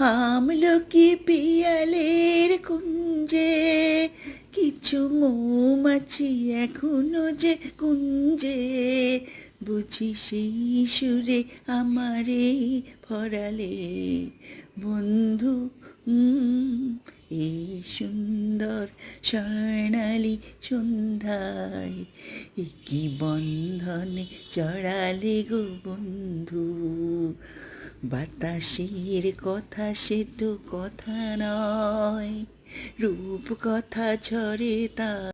আমলকি পিয়ালের কুঞ্জে, কিছু মৌমাছি এখনও যে কুঞ্জে। বুঝি সেই সুরে আমারে ফরালে বন্ধু এই সুন্দর স্বর্ণালী সন্ধ্যায় একই বন্ধনে চড়ালে গো বন্ধু? বাতাসের কথা সে তো কথা নয় রূপ কথা ঝরে তা